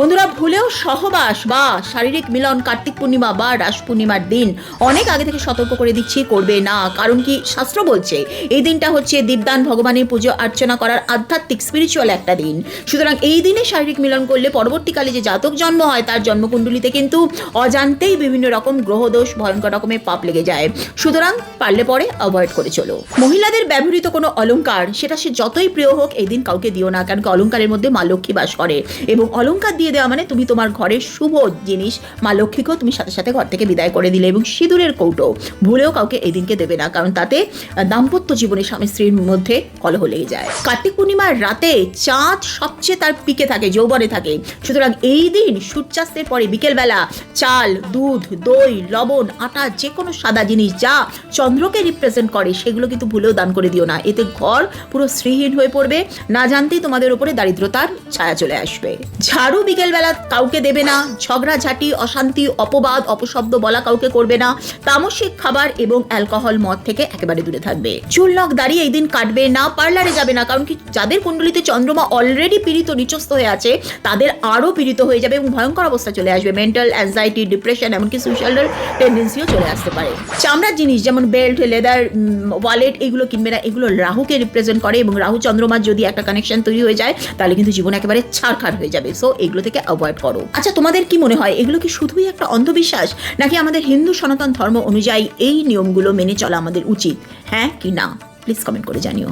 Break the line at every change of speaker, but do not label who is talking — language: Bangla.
বন্ধুরা, ভুলেও সহবাস বা শারীরিক মিলন, কার্তিক পূর্ণিমা বা রাস পূর্ণিমার দিন অনেক আগে থেকে সতর্ক করে দিচ্ছি, করবে না। কারণ কি শাস্ত্র বলছে, এই দিনটা হচ্ছে দীপদান, ভগবানের পুজো, অর্চনা করার আধ্যাত্মিক স্পিরিচুয়াল একটা দিন। সুতরাং এই দিনে শারীরিক মিলন করলে পরবর্তীকালে যে জাতক জন্ম হয়, তার জন্মকুণ্ডলিতে কিন্তু অজান্তেই বিভিন্ন রকম গ্রহদোষ ভয়ঙ্কর রকমের পাপ লেগে যায়। সুতরাং পারলে পরে অ্যাভয়েড করে চলো। মহিলাদের ব্যবহৃত কোনো অলংকার, সেটা সে যতই প্রিয় হোক, এই দিন কাউকে দিও না, কারণ কি অলংকারের মধ্যে মা লক্ষ্মী বাস করে এবং অলংকার দিয়ে দেওয়া মানে তুমি তোমার ঘরের শুভ জিনিস, মা লক্ষ্মীকেও তুমি সাথে সাথে ঘর থেকে বিদায় করে দিলে এবং সিঁদুরের কৌটো। ভুলেও কাউকে এই দিনকে দেবে না, কারণ তাতে দাম্পত্য জীবনে স্বামী স্ত্রীর মধ্যে কলহ লেগে যায়। কার্তিক পূর্ণিমার রাতে চাঁদ সবচেয়ে তার পিকে থাকে, যৌবনে থাকে। সুতরাং এই দিন সূর্যাস্তের পরে বিকেলবেলা চাল, দুধ, দই, লবণ, আটা যে কোনো সাদা জিনিস যা চন্দ্রকে রিপ্রেজেন্ট করে, সেগুলো কিন্তু ভুলেও দান করে দিও না। এতে ঘর পুরো শ্রীহীন হয়ে পড়বে। না জানতেই তোমাদের উপরে দারিদ্রতার ছায়া চলে আসবে। ঝাড়ু বিকেলবেলা কাউকে দেবে না ঝগড়াঝাটি অশান্তি, অপবাদ, অপশব্দ বলা কাউকে করবে না। তামসিক খাবার এবং অ্যালকোহল মদ থেকে একেবারে দূরে থাকবে। চুল নখ দাঁড়িয়ে এই দিন কাটবে না, পার্লারে যাবে না, কারণ কি যাদের কুণ্ডলিতে চন্দ্রমা অলরেডি পীড়িত নিচস্ত হয়ে আছে, তাদের আরও পীড়িত হয়ে যাবে এবং ভয়ঙ্কর অবস্থা চলে আসবে। মেন্টাল অ্যাংজাইটি ডিপ্রেশন এমনকি সুইসাইডাল টেন্ডেন্সিও চলে আসতে পারে। চামড়ার জিনিস যেমন বেল্ট লেদার ওয়ালেট এগুলো কিনবে না, এগুলো রাহুকে রিপ্রেজেন্ট করে এবং রাহু চন্দ্রমার যদি একটা কানেকশন তৈরি হয়ে যায়, তাহলে কিন্তু জীবন একেবারে ছাড়খাড় হয়ে যাবে। সো এগুলো থেকে অ্যাভয়েড করো। আচ্ছা তোমাদের কি মনে হয়, এগুলো কি শুধুই একটা অন্ধবিশ্বাস? নাকি আমাদের হিন্দু সনাতন ধর্ম অনুযায়ী এই নিয়মগুলো মেনে চলা আমাদের উচিত? হ্যাঁ কি না? প্লিজ কমেন্ট করে জানিও।